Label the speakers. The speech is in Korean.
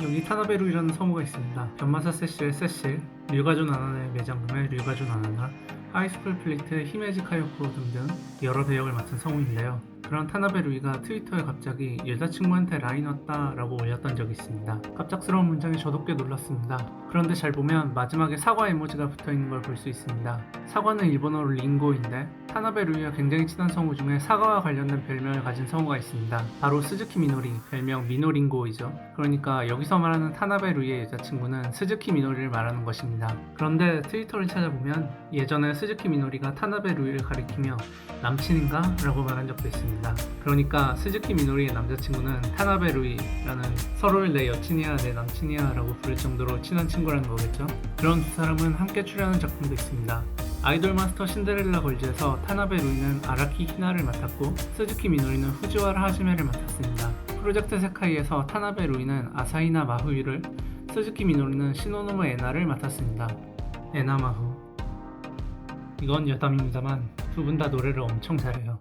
Speaker 1: 여기 타나베루이라는 성우가 있습니다. 변마사 세실의 세실, 류가조 나나의 매장금의 류가조 나나나, 하이스쿨 플리트의 히메지 카요코 등등 여러 배역을 맡은 성우인데요. 그런 타나베루이가 트위터에 갑자기 여자친구한테 라인 왔다 라고 올렸던 적이 있습니다. 갑작스러운 문장에 저도 꽤 놀랐습니다. 그런데 잘 보면 마지막에 사과 에모지가 붙어 있는 걸 볼 수 있습니다. 사과는 일본어로 링고인데 타나베루이와 굉장히 친한 성우 중에 사과와 관련된 별명을 가진 성우가 있습니다. 바로 스즈키 미노리, 별명 미노링고이죠. 그러니까 여기서 말하는 타나베루이의 여자친구는 스즈키 미노리를 말하는 것입니다. 그런데 트위터를 찾아보면 예전에 스즈키 미노리가 타나베루이를 가리키며 남친인가? 라고 말한 적도 있습 니다. 그러니까 스즈키 미노리의 남자친구는 타나베 루이라는 서로를 내 여친이야 내 남친이야 라고 부를 정도로 친한 친구라는 거겠죠? 그런 두 사람은 함께 출연한 작품도 있습니다. 아이돌 마스터 신데렐라 걸즈에서 타나베 루이는 아라키 히나를 맡았고 스즈키 미노리는 후지와라 하지메를 맡았습니다. 프로젝트 세카이에서 타나베 루이는 아사히나 마후유를 스즈키 미노리는 시노노무 에나를 맡았습니다. 에나 마후 이건 여담입니다만 두 분 다 노래를 엄청 잘해요.